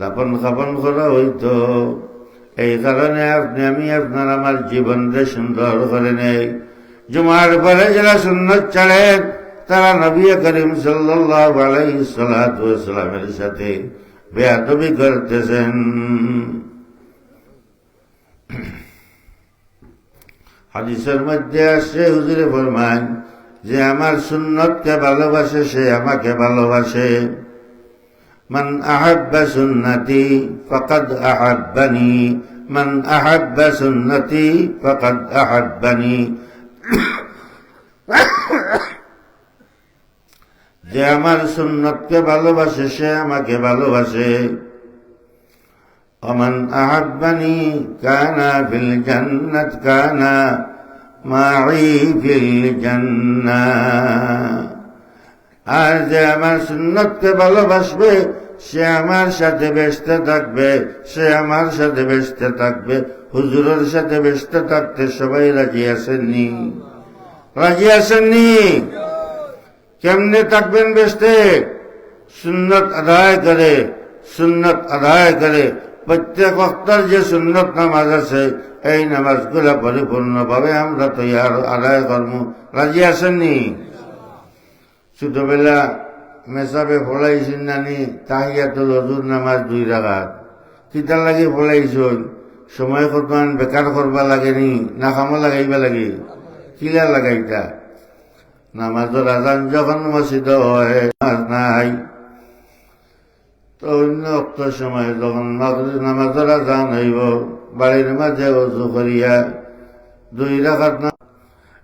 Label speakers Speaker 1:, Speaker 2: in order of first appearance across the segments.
Speaker 1: দাপন খাপন করা হইতো। এই কারণে আপনি, আমি আপনার আমার জীবনকে সুন্দর করে নেই। জুমার পরে যারা সুন্নত ছাড়েন তারা নবী করিম সাল্লাহ আলাইসালামের সাথে বেয়াদবি করতেছেন। হাদিসের মধ্যে আসছে, হুজুরে ফরমান যে আমার সুন্নতকে ভালোবাসে, সে আমাকে ভালোবাসে। من أحب سنتي فقد أحبني من أحب سنتي فقد أحبني যে আমার সুন্নতকে ভালোবাসে সে আমাকে ভালোবাসে অমন আহাব্বানি কানা ফিল জান্নাত কানা মাই ফিল জান্নাত আর যে আমার সুন্নতকে ভালোবাসবে, সে আমার সাথে ব্যস্ত থাকবে, সে আমার সাথে ব্যস্ত থাকবে। হুজুরের সাথে ব্যস্ত থাকতে সবাই রাজি আসেননি রাজি আসেননি কেমনে থাকবেন ব্যস্তে? সুন্নত আদায় করে, সুন্নত আদায় করে। প্রত্যেক অক্টার যে সুন্নত নামাজ আছে, এই নামাজগুলো পরিপূর্ণভাবে আমরা তৈয়ার আদায় করব। রাজি আসেননি ছোটবেলা মেসাবে ফলাইছেন নানি, তাহিয়াতুল হজুর নামাজ দুই রাখাত কিতা লাগে ফলাইছ সময় কতমান বেকার করবা লাগেনি না খামো লাগাইবা লাগে। কিলা লাগাইতা? নামাজের আজান যখন মসজিদ হয়, নামাজ নাই। তো অন্য অক্ত সময় যখন নামাজের আজান হইব বাড়ির মাঝে অজু করিয়া দুই রাখাত না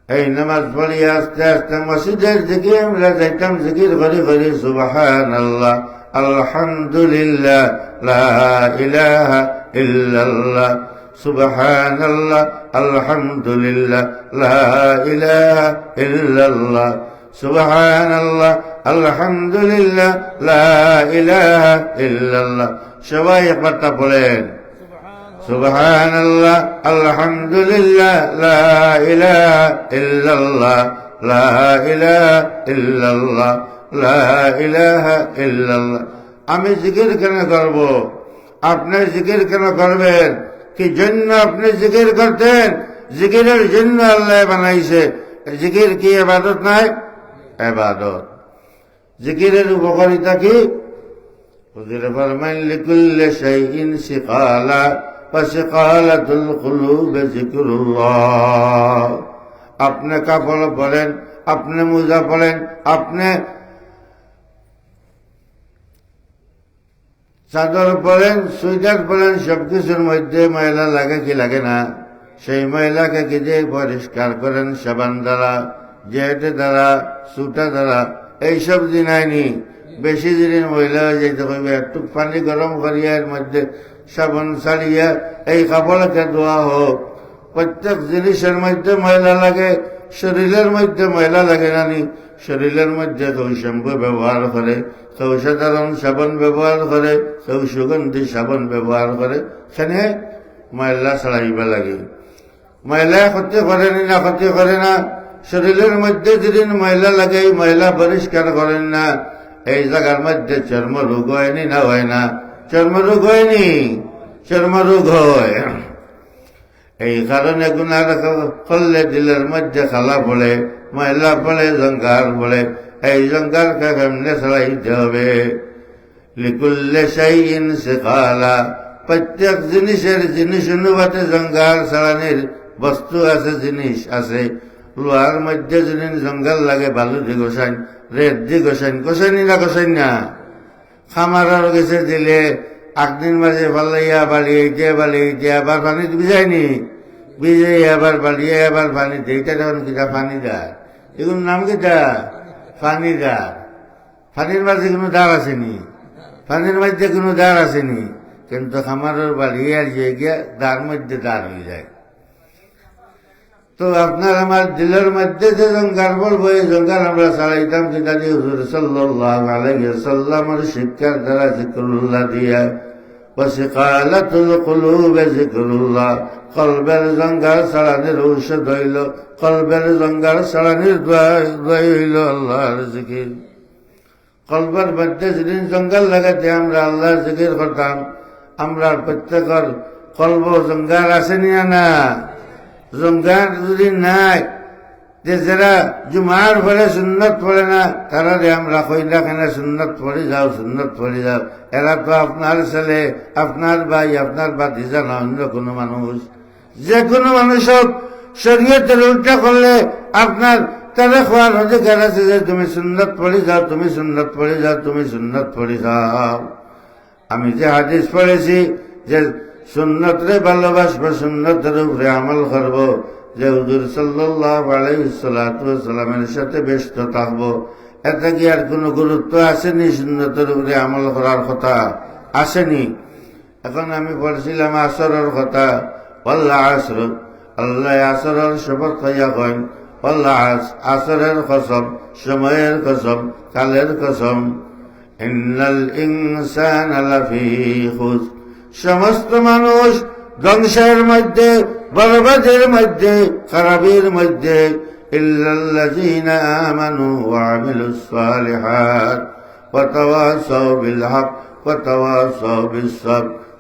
Speaker 1: এই নামাজ পড়িয়া আস্তে আস্তে মসজিদের দিকে, আমরা যাইতাম জিকির করি করি সুবাহান আল্লাহ আলহামদুলিল্লাহ ইলাহা ইল্লাল্লাহ সুবহান আল্লাহ আলহামদুলিল্লাহ ইলাহা ইল্লাল্লাহ সুবহান আল্লাহ আলহামদুলিল্লাহ ইলাহা ইল্লাল্লাহ। সবাই একবারটা পড়েন সুবহান আল্লাহ আলহামদুলিল্লাহ, লা ইলাহা ইল্লাল্লাহ, লা ইলাহা ইল্লাল্লাহ, লা ইলাহা ইল্লাল্লাহ। আমি জিকির কেন করব? আপনি জিকির কেন করবেন? কি জন্য আপনি জিকির করতেন? জিকিরের জন্য আল্লাহ বানাইছে। জিকির কি এবাদত নাই? এবাদত জিকিরের উপকারিতা কি? হুজুর ফরমাইন, লিকুল্লি শাইইন সিকালা। আপনি কাপড় পরেন আপনি মোজা পরেন আপনি চাদর পরেন সুইটার পরেন সবকিছুর মধ্যে ময়লা লাগে কি লাগে না? সেই ময়লাকে কি যে পরিষ্কার করেন সাবান দ্বারা জেট দ্বারা সুটা দ্বারা। এইসব দিনাইনি বেশি দিনের মহিলা যেতে হবে একটু পানি গরম করিয়া এর মধ্যে সাবান ছাড়িয়া এই কাপড়কে ধোয়া হোক প্রত্যেক জিনিসের মধ্যে ময়লা লাগে শরীরের মধ্যে ময়লা লাগে নানি শরীরের মধ্যে কেউ শ্যাম্পু ব্যবহার করে কেউ সাধারণ সাবান ব্যবহার করে কেউ সুগন্ধি সাবান ব্যবহার করে সেখানে ময়লা ছাড়াইবা লাগে। ময়লা ক্ষতি করেনি না ক্ষতি করে না? শরীরের মধ্যে যেদিন ময়লা লাগে, ময়লা পরিষ্কার করেন না? এই জায়গার মধ্যে চর্ম রোগ হয়নি না হয় না? চর্মরোগ হয়নি? চর্মরোগ হয়। এই কারণে গুনার করলে দিলের মধ্যে খালা পড়ে ময়লা পড়ে জঙ্গার পড়ে এই জঙ্গারকে কেমনে ছড়াইতে হবে? লিকুল্লে সাইন শেখালা। প্রত্যেক জিনিসের জিনিস অনুপাতে জঙ্গাল ছাড়ানির বস্তু আছে, জিনিস আছে। লোহার মধ্যে যদি জঙ্গল লাগে, বালু দি গোসাইন রেড দি গোসাইন, গোসাইনি না গোসাইন না। খামারার গেছে দিলে, একদিন মাঝে এইটা বাড়ি এইটা আবার পানি ভিজায়নি। ভিজে আবার বাড়িয়ে আবার পানি এইটা যখন কিটা পানি দার এগুলো নাম কিটা? পানি দার পানির মাঝে কোনো দাঁড় আসেনি। পানির মধ্যে কোনো দাঁড় আসেনি। কিন্তু খামারের বাড়ি আর যে গিয়া দাঁড় মধ্যে দাঁড় হয়ে যায়। তো আপনার আমার দিলের মধ্যে যে বলব এই জঙ্গার আমরা চালাইতাম যেটা দিয়ে হুজুর সাল্লাহ আলাইহি সাল্লামের শিক্ষার দ্বারা জিক্রুল্লাহ দিয়া। ওয়াসিকালাতুল কুলুবে জিক্রুল্লাহ। কলবের জঙ্গার সারানির ঔষধ হইল। কলবের জঙ্গার সারানির দোয়াই হইল আল্লাহর জিকির। কলবার মধ্যে যেদিন জঙ্গল লাগাতে আমরা আল্লাহর জিকির করতাম আমরা প্রত্যেকের কলব জঙ্গাল আছে নিয়া না? জঙ্গাল যদি নাই, যে যারা জুমার পরে সুন্নত পড়ে না, তারা রে আমরা কইলা খানে সুন্নত পড়ে যাও, সুন্নত পড়ে যাও। এরা তো আপনার ছেলে, আপনার ভাই, আপনার বাতিজা না, অন্য কোনো মানুষ। যে কোনো মানুষ হোক, শরীয়তের উল্টা করলে আপনার তারা খোয়ার অধিকার আছে যে তুমি সুন্নত পড়ে যাও, তুমি সুন্নত পড়ে যাও, তুমি সুন্নত পড়ে যাও। আমি যে হাদিস পড়েছি যে সুন্নতরে ভালোবাসবো, সুন্নতের উপরে আমল করব। যে হুজুর সাল্লাহ আলাইসালামের সাথে ব্যস্ত থাকব, এতে কি আর কোনো গুরুত্ব আসেনি সুন্নতের উপরে আমল করার কথা? আসেনি। এখন আমি পড়ছিলাম আসরের কথা। আল্লাহ আসর, আল্লাহ আসরের শপথ খাইয়া কইন আল্লাহ আসরের কসম, সময়ের কসম, কালের কসম। ইন্নাল ইনসান লাফি খুস সমস্ত মানুষ ধ্বংসের মধ্যে, বরবাদের মধ্যে, খারাপের মধ্যে। আমানু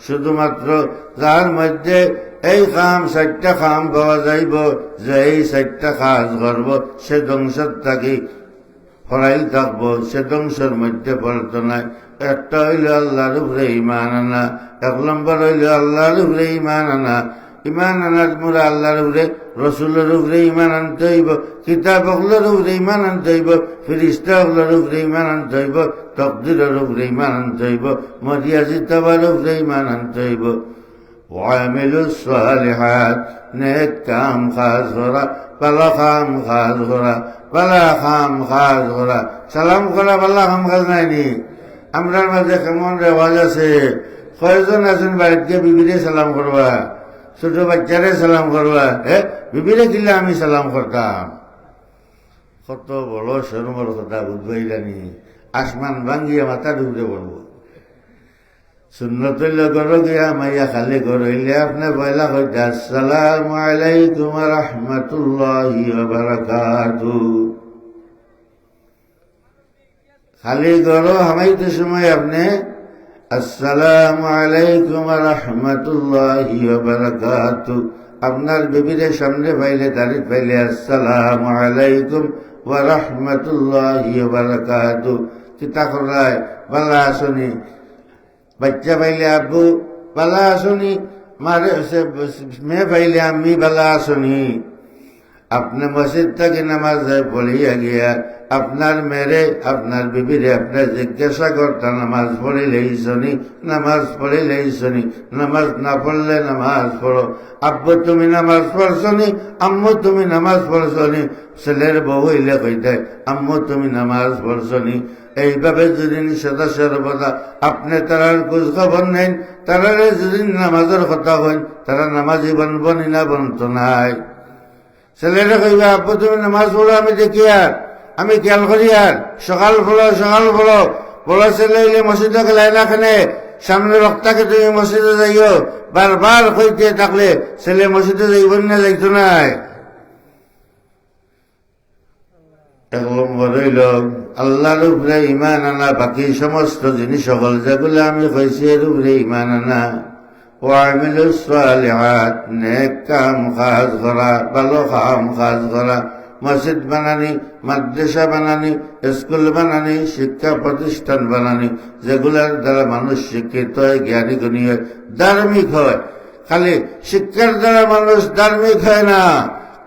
Speaker 1: শুধুমাত্র যার মধ্যে এই খাম চারটা খাম পাওয়া যাইব, যে এই চারটা কাজ করব, সে ধ্বংসের থাকি ফরাইল থাকব, সে ধ্বংসের মধ্যে পড়তো নাই। একটা হইল আল্লাহর উপরে ইমান আনা এক নম্বর হইল আল্লাহর উপরে ইমান আনা ইমান আনার মোরা আল্লাহর উপরে রসুলের উপরে ইমান আনতে হইব কিতাব অগলোর উপরে ইমান আনতে হইব ফিরিস্তা অগলোর উপরে ইমান আনতে হইব তকদিরের উপরে ইমান আনতে হইব মরিয়া জিতাবার উপরে ইমান আনতে হইব وعملوا الصالحات নেক কাম খাস করা পালা খাম খাস করা পালা খাম খাস করা সালাম করা পালা খাম খাস নাইনি আমরার মাঝে কেমন রেওয়াজ আছে? কয়জন আছেন বাড়িতে, বিবিরে সালাম করবা। ছোট বাচ্চারে সালাম করবা। হে, বিবিরে কিলে আমি সালাম করতাম। কত বড় শরমর কথা বুঝবাই জানি আসমান ভাঙ্গিয়া মাথা ডুবতে পড়ব সুন্নতুল্য করো গিয়া মাইয়া খালি করইলে আপনি পয়লা কইতে আসসালামু আলাইকুম রহমতুল্লাহি বারাকাতু। খালি করো হামাইতে সময় আপনি, আসসালামু আলাইকুম রহমতুল্লাহি বারাকাতু। আপনার বিবিদের সামনে পাইলে দাঁড়ি পাইলে আসসালামু আলাইকুম ওয়া রহমতুল্লাহি বারাকাতু। কিতা করায় বালা আসনি। বাচ্চা পাইলে আব্বু, বালা আসনি। মারে মেয়ে পাইলে আমি বালা আসনি। আপনি মসজিদ থেকে নামাজ পড়িয়া গিয়া আপনার মেরে, আপনার বিবিরে আপনার জিজ্ঞাসা করতা, নামাজ পড়িলেই শনি, নামাজ পড়িলেই শনি, নামাজ না পড়লে নামাজ পড়ো। আব্বু, তুমি নামাজ পড়ছনি, আম্মু, তুমি নামাজ পড়ছনি। ছেলের বউ হইলে কইতে, আম্মু, তুমি নামাজ পড়ছনি। এইভাবে যদি সদা সর্বদা আপনি তারার খোঁজ খবর নেন, তারারে যদি নামাজের কথা হইন তারা নামাজি বনব না, বনত নাই। ছেলেরা কইবা, আপু, তুমি নামাজ পড়ো, আমি দেখি আর, আমি খেয়াল করি আর, সকাল ফলো সকাল ফলো বড় ছেলে হইলে মসজিদে খেলাই না সামনে রক্তাকে তুমি মসজিদে যাইও, বারবার কইতে থাকলে ছেলে মসজিদে যাইব না, যাইতো নাই। এক আল্লাহর উপরে ইমান আনা বাকি সমস্ত জিনিস সকল, যেগুলো আমি কইছি এর উপরে ইমান আনা। ওয়ামিলু সালিহাত, নেক কাম কাজ করা, ভালো কাম কাজ করা, মসজিদ বানানি, মাদ্রাসা বানানি, স্কুল বানানি, শিক্ষা প্রতিষ্ঠান বানানি, যেগুলার দ্বারা মানুষ শিক্ষিত হয়, জ্ঞানী গুণী হয়, ধার্মিক হয়। খালি শিক্ষার দ্বারা মানুষ ধার্মিক হয় না।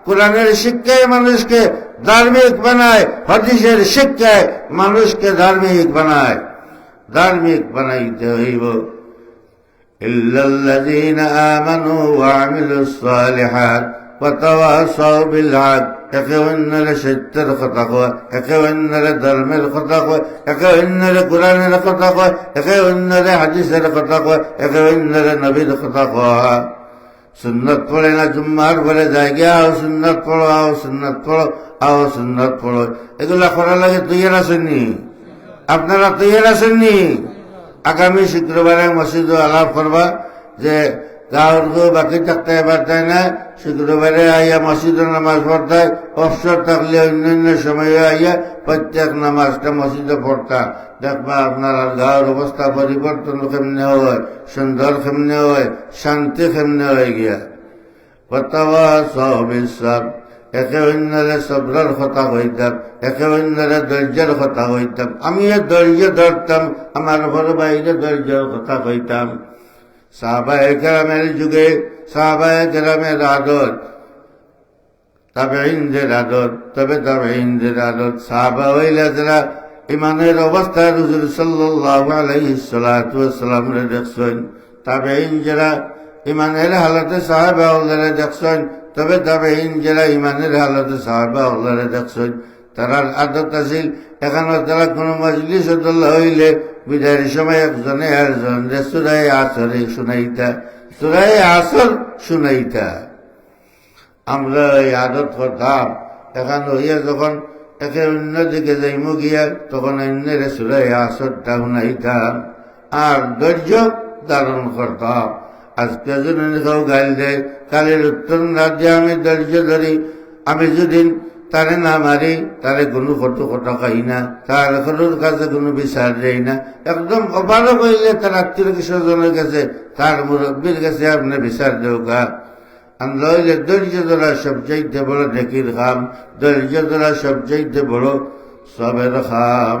Speaker 1: কোরআনের শিক্ষায় মানুষকে ধার্মিক বানায়, হদিসের শিক্ষায় মানুষকে ধার্মিক বানায়। ধার্মিক বানাইতে হইব। إلا الذين آمنوا وعملوا الصالحات وتواصوا بالحق একে অন্যরে সত্যের কথা কয় একে অন্যরে ধর্মের কথা কয় একে অন্যরে কোরআনের কথা কয় একে অন্যরে হাদিসের কথা কয় একে অন্যরে নবীর কথা কয় সুন্নত পড়ে না জুম্মার পরে যায় গিয়া আও সুন্নত পড়ো আও সুন্নত পড়ো আও সুন্নত পড়ো এগুলা করার লাগে তৈয়ার আসেননি আপনারা তৈয়ার আসেননি আগামী শুক্রবারে মসজিদ আলাপ করবা যে গাঁর বাকি থাকতে পারতায় না? শুক্রবারে আইয়া মসজিদে নামাজ পড়তায় অবসর থাকলে অন্যান্য সময়ে আইয়া প্রত্যেক নামাজটা মসজিদে পড়তা। দেখবা আপনার গাঁর অবস্থা পরিবর্তন কেমনে হয়, সুন্দর কেমনে হয়, শান্তি কেমনে হয়ে গিয়া। সব একে অন্যরে সবরের কথা হইতাম, একে অন্যরে ধৈর্যের কথা হইতাম। আমি ধৈর্য ধরতাম, আমার বড় বাইরে ধৈর্যের কথা কইতাম। সাহাবায় গ্রামের যুগে, সাহাবায় গ্রামের আদত তবে ইন্দ্রের আদত তবে তবে ইন্দ্রের আদত সাহাবা হইলে যারা ইমানের অবস্থায় রুজুর সাল্লাহ দেখছেন। তবে যারা ইমানের হালতে সাহাবা দেখছেন তবে তবে যারা ইমানের হালতে সাহাবা ওলারে দেখছেন তারার আদত আছিল এখানে তারা কোনো মজলিস হইলে বিদায়ের সময় একজনে একজন যে সুরাই আসরে শুনাইতা সুরাই আসর শুনাইতা। আমরা এই আদত করতাম এখন হইয়া যখন একে অন্য দিকে যাইম গিয়া, তখন অন্যের সুরাই আসরটা শুনাইতাম আর ধৈর্য ধারণ করতাম। আজকে যদি কেউ গাইল দেয়। কালের উত্তর দিয়ে আমি ধৈর্য ধরি। আমি যদি তারে না মারি, তারে কোনো কত কথা খাই না। তার এখনোর কাছে কোনো বিচার দেয় না। একদম অবারও বইলে তার আত্মীয় স্বজনের কাছে, তার মুরব্বীর কাছে আপনি বিচার দেও গা। আমরা হইলে ধৈর্য ধরা সবচাইতে বড় নেকির খাম। ধৈর্য ধরা সবচাইতে বড় সবের খাম।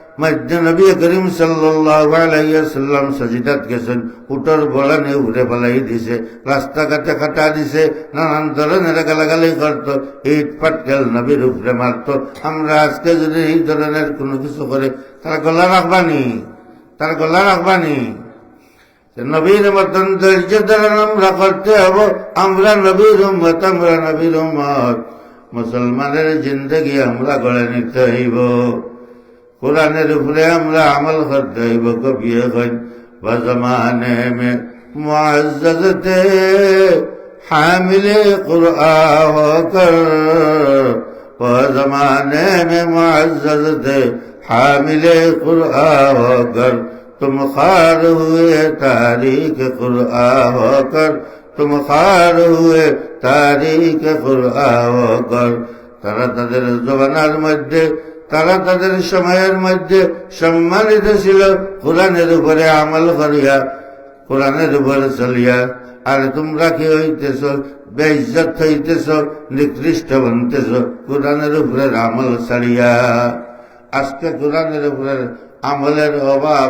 Speaker 1: মধ্যে নবী করিম সাল্লাম সজিদাত গেছেন, উটর বলানে উঠে ফেলাই দিছে, রাস্তাঘাটে কাটা দিছে, নানান ধরনের গালাগালি করত, ইট, পাটকেল, নবীর উপরে মারত। আমরা আজকে যদি এই ধরনের কোনো কিছু করে, তার গলা রাখবানি তার গলা রাখবানি নবীর মতন ধৈর্য ধারণ আমরা করতে হব, আমরা নবীর উম্মত, আমরা নবীর উম্মত। মুসলমানের জিন্দগি আমরা গড়ে নিতে হইব। কোরআনের উপরে আমরা আমল করতে হইব কবিয়ে কইন বজমানে মে মুআজ্জাজতে হামিলে কুরআন কর বজমানে মে মুআজ্জাজতে হামিলে কুরআন কর तुम खार हुए तारीख कुरआ होकर तुम खार हुए তারিখ কুরআ কর তারা তাদের জবানার মধ্যে তারা তাদের সময়ের মধ্যে সম্মানিত ছিল। কোরআনের উপরে আমল করিয়া, কোরআনের উপরে চলিয়া। আর তোমরা কি হইতেছ? বেইজত হইতেছ? নিকৃষ্ট বনতেছ? কোরআনের উপরে আমল ছাড়িয়া। আজকে কোরআনের উপরে আমলের অভাব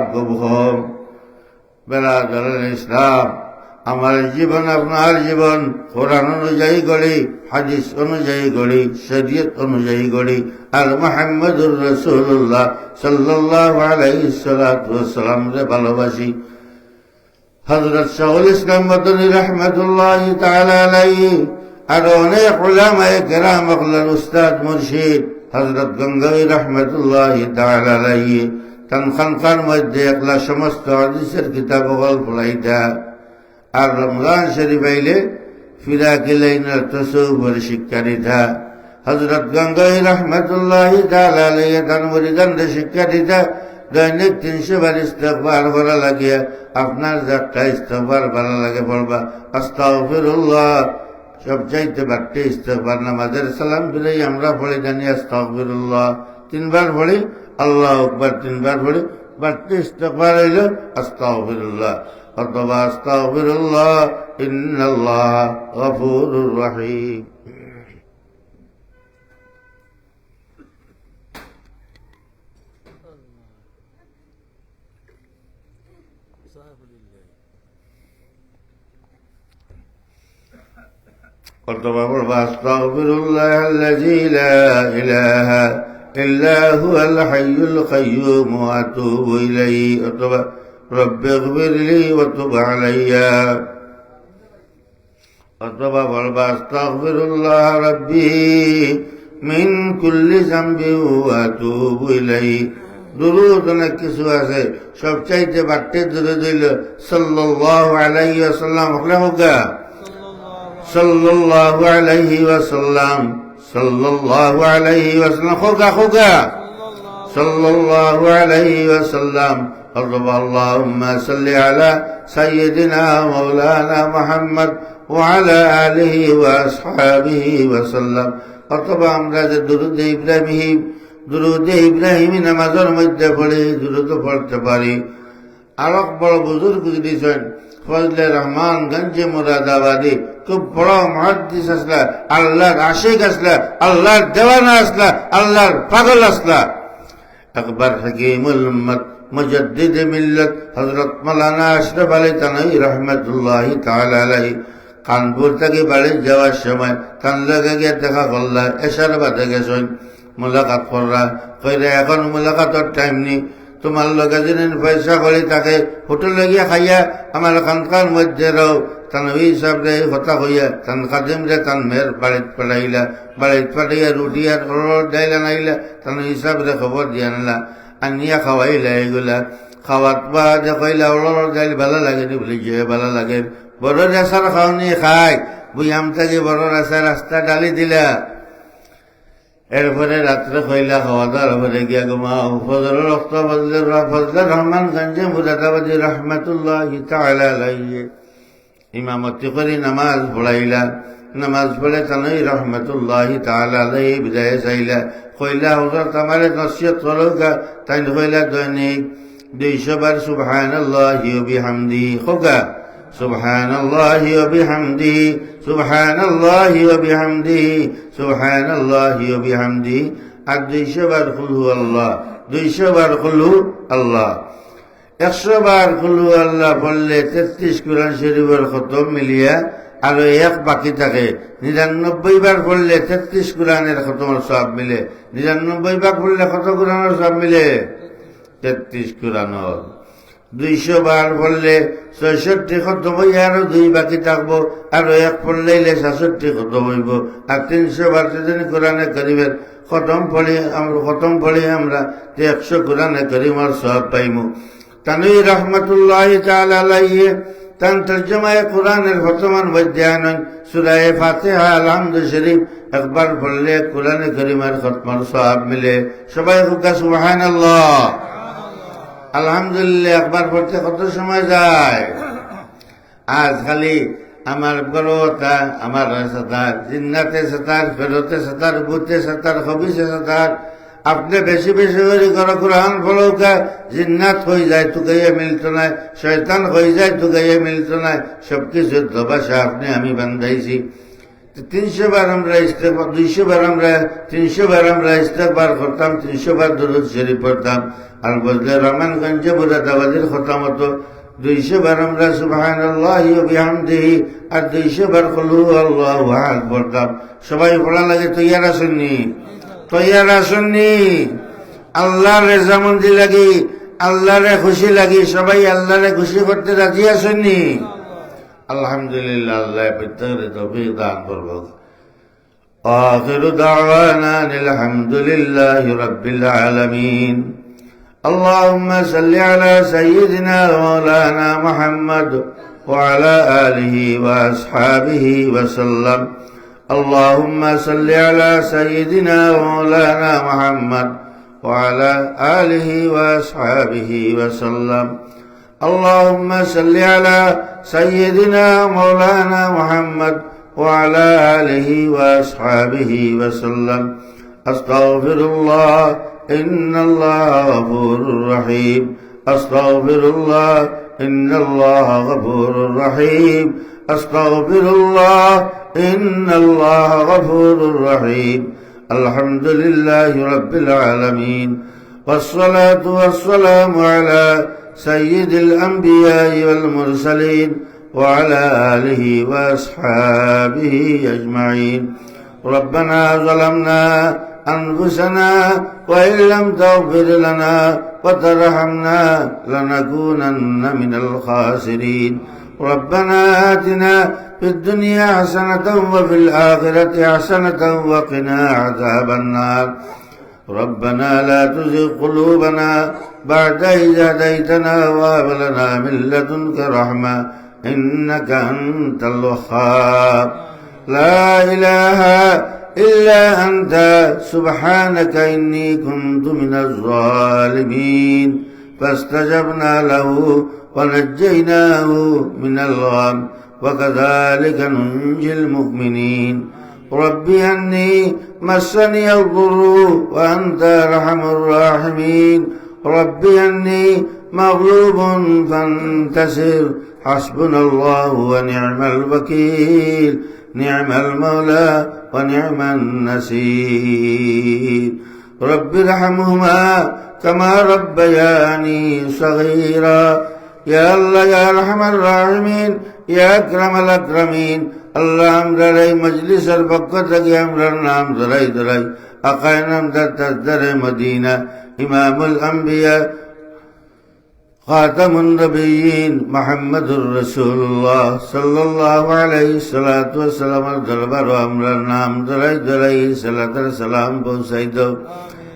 Speaker 1: বেলা বেড়াদার ইসলাম আমার জীবন আপনার জীবন, কোরআন অনুযায়ী গড়ি, হাদিস অনুযায়ী গড়ি, শরীয়ত অনুযায়ী গড়ি। আর মোহাম্মদুর রসুল্লাহ সাল্লাহ আলাইসালাম রে ভালোবাসি। হজরত শাহুল ইসলাম মদনী রহমতুল্লাহ তালাই আর অনেক ওলামায় কেরাম আকলার উস্তাদ মুর্শিদ হজরত গঙ্গাই রহমতুল্লাহ তালাই তান খানকার মধ্যে একলা সমস্ত হাদিসের কিতাব গল্প পড়াইতা আর রমজান শরীফ আইলে ফিরা কিলাইনের তসৌবর শিক্ষা দিতা হজরত গঙ্গাই রহমতুল্লাহ তান মরিদানরে শিক্ষা দিতা দৈনিক তিনশো বার ইস্তফার করা লাগিয়া আপনার যাত্রা ইস্তফার ভালো লাগে পড়বা আস্তাগফিরুল্লাহ। সব চাইতে বাড়তে ইস্তফার নামাজের সালাম ফিরেই আমরা পড়ে জানি আস্তাগফিরুল্লাহ। তিনবার পড়ি, আল্লাহ আকবার তিনবার পড়ি, বাড়তে ইস্তফার হইল ربما استغفر الله إن الله غفور رحيم. قرطبة استغفر الله الذي لا إله إلا هو الحي القيوم وأتوب إليه. رب اغفر لي وتب علي অথবা বলবা আস্তাগফিরুল্লাহ ربي من كل ذنب وأتوب إليه দুরুদ অনেক কিছু আছে সবচাইতে বাড়তে দূরে দিল সাল্লাল্লাহু আলাইহি ওয়াসাল্লাম হকলে হোকা সাল্লাল্লাহু আলাইহি ওয়াসাল্লাম সাল্লাল্লাহু আলাইহি ওয়াসাল্লাম হোকা হোকা সাল্লাল্লাহু আলাইহি ওয়াসাল্লাম অথবা اللهم صل على سيدنا مولانا محمد وعلى آله وأصحابه وسلم অথবা আমরা যে দুরুদ ইব্রাহিম দুরুদ ইব্রাহিমী নামাজের মধ্যে পড়ে দুরুদ পড়তে পারি আরো বড় বুজুর্গ দিয়েছেন ফজলে রহমান গঞ্জে মুরাদাবাদী খুব বড় মহাদিস আসলা আল্লাহর আশিক আসলা আল্লাহর দেওয়ানা আসলা আল্লাহর পাগল আসলা আকবর হাকিমুল উম্মত মুজদ্দিদ মিল্লত হযরত মাওলানা আশরাফ আলী তানাই রহমতুল্লাহ আলাইহি কানপুর থেকে বাড়ি যাওয়ার সময় কান লাগে গিয়ে দেখা করলা এসার বাদে গেছেন। মোলাকাত কররা কইরে এখন মোলাকাতের টাইম নেই। তোমার লগে যেদিন পয়সা করি তাকে হোটেলে গিয়া খাইয়া আমার খানকার মধ্যে রও। তান ওই হিসাবে হতা হইয়া তান খাদিম রে তান মেয়ের বাড়িত পাঠাইলা। বাড়িত পাঠাইয়া রুটি আর ডাইলা নাইলা। তান হিসাবে খবর দিয়া নিলা। আনিয়া খাওয়াইলা এগুলা। খাওয়াত বা যে কইলা ওলর ডাইল ভালো লাগে নি বলি যে ভালো লাগে। বড় রেসার খাওনি, খাই। বুঝাম থেকে বড় রেসা রাস্তা ডালি দিলা। এরপরে রাত্রে কইলা খাওয়া দাওয়ার পরে গিয়া ঘুমাও। ফজল রক্ত ফজলের ফজলের রহমান গঞ্জে মুরাদাবাদী রহমতুল্লাহ তাআলা আলাইহি। ইমামতি করে নামাজ পড়াইলা। নামাজ পড়ে তানই রহমতুল্লাহ তাআলা আলাইহি বিদায় চাইলা কইলা হুজুর তোমারে নসিহত করোগা তাই কইলা দৈনিক দুইশো বার সুবহানাল্লাহি ওয়া বিহামদিহি খোকা سبحان الله وبحمده سبحان الله وبحمده سبحان الله وبحمده আর দুইশো বার খুলহু আল্লাহ দুইশো বার খুলহু আল্লাহ একশো বার খুলহু আল্লাহ বললে তেত্রিশ কোরআন শরীফের খতম মিলিয়া আরও এক বাকি থাকে। নিরানব্বই বার পড়লে তেত্রিশ কোরআনের খতমের সব মিলে? নিরানব্বই বার পড়লে কত কোরআনের সব মিলে? তেত্রিশ কোরআনের। দুইশো বার পড়লে ছয়ষট্টি খতম হইয়া আরও দুই বাকি থাকব। আরও এক পড়লেইলে সাতষট্টি খতম হইব। আর তিনশো বার যদি কোরআনে করিবেন, খতম পড়ি আমরা খতম পড়ি আমরা যে একশো কোরআনে করিমার সব পাইমু। তানুই রহমতুল্লাহ তাআলা আলাইহি তান তর্জমায় কোরআনের বর্তমান আনন সুরায়ে ফাতিহা আলহামদু শরীফ, একবার পড়লে কোরআনে করিমার খতমার সব মিলে। সবাই হুকা, সুবহানাল্লাহ। আলহামদুলিল্লাহ, একবার পড়তে কত সময় যায়? আজ খালি আমার গরতা আমার সাঁতার, জিন্নাতে সাঁতার, ফেরতে সাঁতার বুতে সাঁতার হবিসে সাঁতার আপনি বেশি বেশি করে করো কোরআন ফলৌকা জিন্নাত হয়ে যায় তুকাইয়া মিলত নাই, শয়তান হয়ে যায় তুকাইয়া মিলত নাই সব কিছু দবাসা আপনি, আমি বান্ধাইছি। তিনশো বার আমরা ইস্তেফার দুইশো বার আমরা, তিনশো বার আমরা ইস্তেফার করতাম, তিনশো বার দরুদ শরীফ পড়তাম। আর বলতে রহমানগঞ্জে মুরাদাবাদের খতাম হতো দুইশো বার আমরা সুবাহান আল্লাহ বিহামদিহি, আর দুইশো বার কলু আল্লাহ পড়তাম। সবাই পড়া লাগে তৈয়ার আসেননি তৈয়ার আসেননি আল্লাহর রেজামন্দি লাগি আল্লাহরে খুশি লাগি সবাই আল্লাহরে খুশি করতে রাজি আসেননি আলহামদুলিল্লাহ আল্লাহ প্রত্যেকের তৌফিক দান করব آخر دعوانا الحمد لله رب العالمين اللهم صل على سيدنا مولانا محمد وعلى آله وأصحابه وسلم اللهم صل على سيدنا مولانا محمد وعلى آله وأصحابه وسلم. اللهم صل على سيدنا مولانا محمد وعلى آله وأصحابه وسلم. أستغفر الله إن الله غفور رحيم. أستغفر الله إن الله غفور رحيم. أستغفر الله إن الله غفور رحيم. الحمد لله رب العالمين. والصلاة والسلام على سيد الأنبياء والمرسلين وعلى آله وأصحابه أجمعين. ربنا ظلمنا أنفسنا وإن لم تغفر لنا وترحمنا لنكونن من الخاسرين. ربنا آتنا في الدنيا حسنة وفي الآخرة حسنة وقنا عذاب النار. ربنا لا تزغ قلوبنا بعد إذ هديتنا وهب لنا من لدنك رحمة إنك أنت الوهاب. لا إله إلا أنت سبحانك إني كنت من الظالمين. فاستجبنا له ونجيناه من الغم وكذلك ننجي المؤمنين. رب أني مسني الضر وأنت أرحم الراحمين. رب أني مغلوب فانتصر حسبنا الله ونعم الوكيل. نعم المولى ونعم النسير. رب ارحمهما كما ربياني صغيرا. يا الله يا ارحم الراحمين يا اكرم الاكرمين আল্লাহ আমরার এই মজলিসের পক্ষ থেকে আমরার নাম ধরাই ধরাই আকায় নাম দারে মদিনা ইমামুল আম্বিয়া خاتم النبيين محمد رسول الله صلى الله عليه الصلاة والسلام দরবার ও আমরা নাম ধরাই ধরাই সালাতের সালাম পৌঁছাই দাও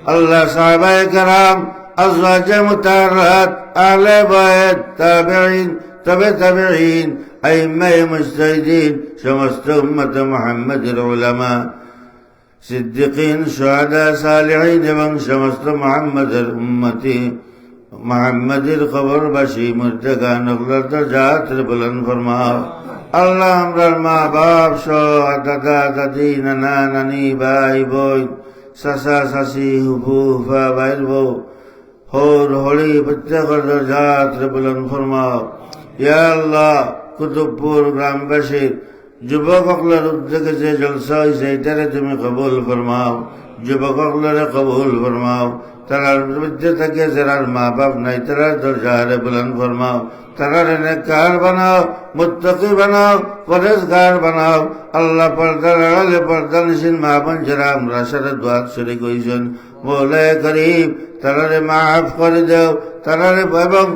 Speaker 1: আল্লাহ সাহাবায়ে کرام أزواج متارات أهل بيت تابعين تبع تابعين أئمة مجتهدين সমস্ত উম্মত মুহাম্মদের উলামা সিদ্দিকিন সুহাদা সালিহিন এবং সমস্ত মুহাম্মদের উম্মতি মোহাম্মদের খবরবাসী মুর্তেগা নগলার দরজাতের বুলন ফরমাও আল্লাহ আমরার মা বাপ সহ দাদা দাদি নানা নানি ভাই বোন চাচা চাচি হুফু হুফা ভাইর বউ হর হলি প্রত্যেকের দরজাতের বুলন ফরমাও ইয়া আল্লাহ, কুতুবপুর গ্রামবাসীর যুবকসকলের উদ্যোগে যে জলসা হয়েছে এটারে তুমি কবুল ফরমাও। যুবকসকলরে কবুল ফরমাও। তারার মধ্যে থেকে, যারার মা বাপ নাই, তারার দরজারে বুলন ফরমাও। তারার এনে কার বানাও, মুত্তকি বানাও পরেশগার বানাও। আল্লাহ পর্দার আড়ালে পর্দা নিশিন মা বোন যারা আমরা সাথে দোয়াত শরীক হয়েছেন বলে করিম তারারে মাফ করে দেও। তারারে এবং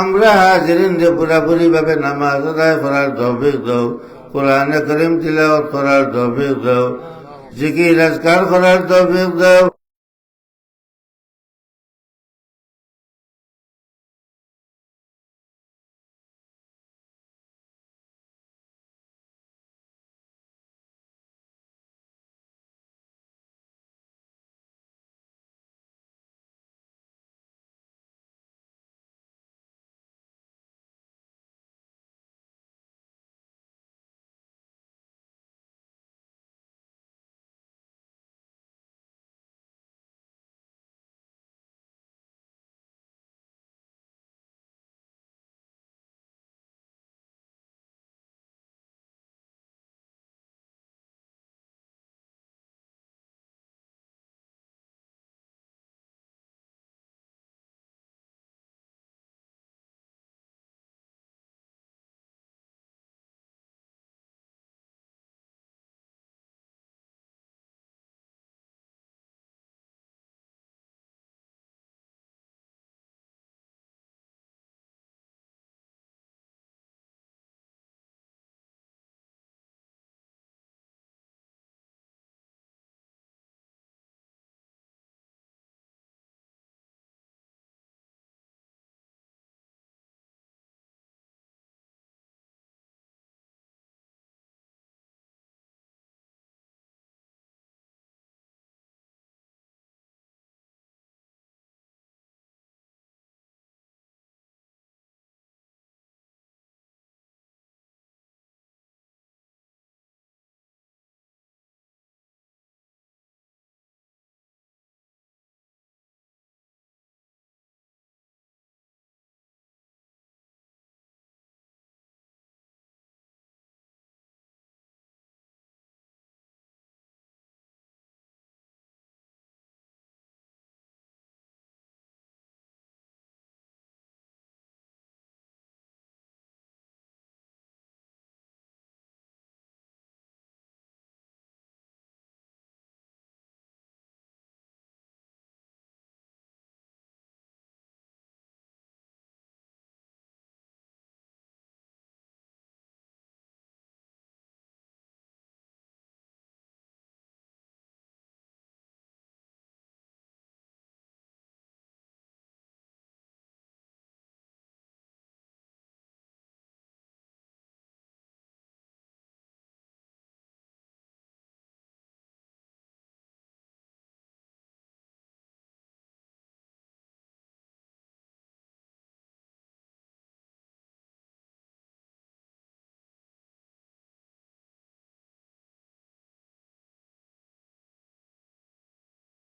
Speaker 1: আমরা হাজিরিন যে পুরাপুরি ভাবে নামাজ আদায় করার তৌফিক দাও। কোরআনে করিম তিলাওয়াত করার তৌফিক দাও। জিকির আজকার করার তৌফিক দাও।